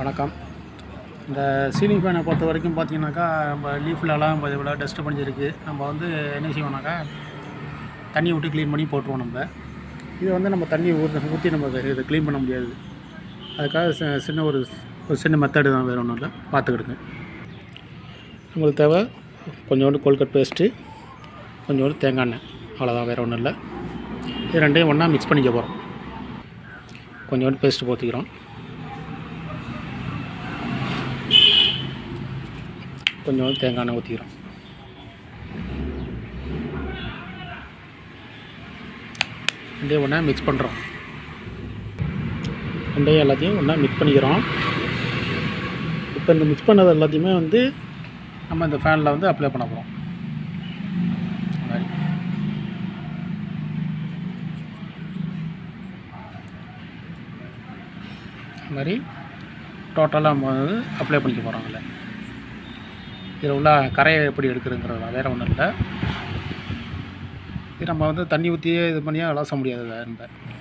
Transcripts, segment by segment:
வணக்கம். இந்த சீலிங் ஃபேனை பொறுத்த வரைக்கும் பார்த்தீங்கன்னாக்கா நம்ம லீஃப்லலாம் நம்ம இவ்வளோ டஸ்ட்டு பண்ணிருக்கு நம்ம வந்து என்ன செய்வோம்னாக்கா தண்ணி விட்டு க்ளீன் பண்ணி போட்டுருவோம் நம்ம. இது வந்து நம்ம தண்ணி ஊற்றி ஊற்றி நம்ம இதை- க்ளீன் பண்ண முடியாது. அதுக்காக சின்ன ஒரு ஒரு சின்ன மெத்தடு தான் வேறு ஒன்றும் இல்லை. பார்த்துக்கிடுங்க. நம்மளுக்கு தேவை கொஞ்சோண்டு கோல்கட் பேஸ்ட்டு கொஞ்சோண்டு தேங்காய் எண்ணெய். அவ்வளோதான் வேறு ஒன்றும் இல்லை. இது ரெண்டையும் ஒன்றா மிக்ஸ் பண்ணிக்க போகிறோம் கொஞ்சோண்டு பேஸ்ட்டு போற்றிக்கிறோம் கொஞ்சம் தேங்காய் எண்ணெய் ஊற்றிக்கிறோம் ரெண்டையும் ஒன்றா மிக்ஸ் பண்ணுறோம் ரெண்டையும் எல்லாத்தையும் ஒன்றா மிக்ஸ் பண்ணிக்கிறோம். இப்போ இந்த மிக்ஸ் பண்ணது எல்லாத்தையுமே வந்து நம்ம இந்த ஃபேனில் வந்து அப்ளை பண்ண போகிறோம் மாதிரி. இந்த மாதிரி டோட்டலாக நம்ம வந்து அப்ளை பண்ணிக்க போகிறாங்களே இதில் உள்ள கரையை எப்படி எடுக்கிறதுங்கிறது வேறு ஒன்றும் இல்லை. இது நம்ம வந்து தண்ணி ஊற்றியே இது பண்ணியே விளாச முடியாது வேறு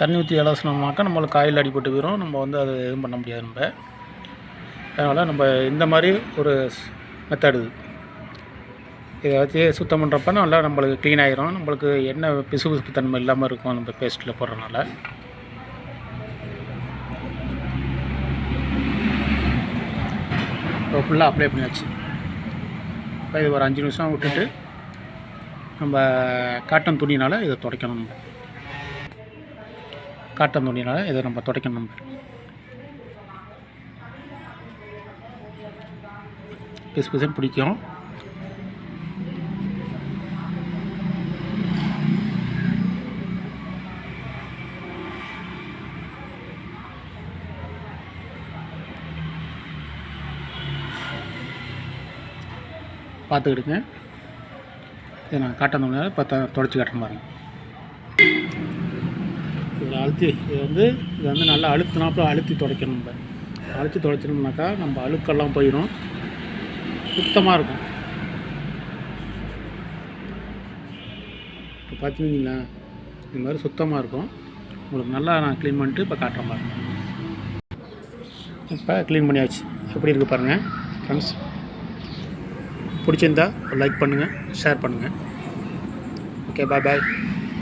தண்ணி ஊற்றி அலசினோம்னாக்கா நம்மளுக்கு காயில் அடிபட்டு போயிடும் நம்ம வந்து அதை எதுவும் பண்ண முடியாது நம்ம. அதனால் நம்ம இந்த மாதிரி ஒரு மெத்தடு இதை. வச்சு சுத்தம் பண்ணுறப்ப நல்லா நம்மளுக்கு க்ளீன் ஆகிரும் நம்மளுக்கு என்ன பிசு பிசுப்பு தன்மை இல்லாமல் இருக்கும் நம்ம பேஸ்ட்டில் போடுறதுனால. இப்போ ஃபுல்லாக அப்ளை பண்ணியாச்சு. இப்போ இது ஒரு அஞ்சு நிமிஷம் விட்டுட்டு நம்ம காட்டன் துணினால் இதை துடைக்கணும் நம்ம. காட்டன் துணினால் இதை நம்ம துடைக்கணும் நம்ம. பிசு பிசுன்னு பிடிக்கும். பார்த்துக்கிடுங்க. இதை நான் காட்டன் துணியால் இப்போ தொடச்சி காட்டுறேன் பாருங்க. இதில் அழுத்தி இது வந்து இது வந்து நல்லா அழுத்தினாப்புல அழுத்தி துடைக்கணும் நம்ம. அழுத்தி துடைச்சினோம்னாக்கா நம்ம அழுக்கெல்லாம் போயிடும் சுத்தமாக இருக்கும். இப்போ பார்த்துருந்தீங்களா இது மாதிரி சுத்தமாக இருக்கும். உங்களுக்கு நல்லா நான் க்ளீன் பண்ணிட்டு இப்போ காட்டுறேன் மாதிரி இப்போ க்ளீன் பண்ணியாச்சு. எப்படி இருக்குது பாருங்கள் ஃப்ரெண்ட்ஸ் பிடிச்சிருந்தா லைக் பண்ணுங்கள் ஷேர் பண்ணுங்கள் ஓகே பாய் பாய்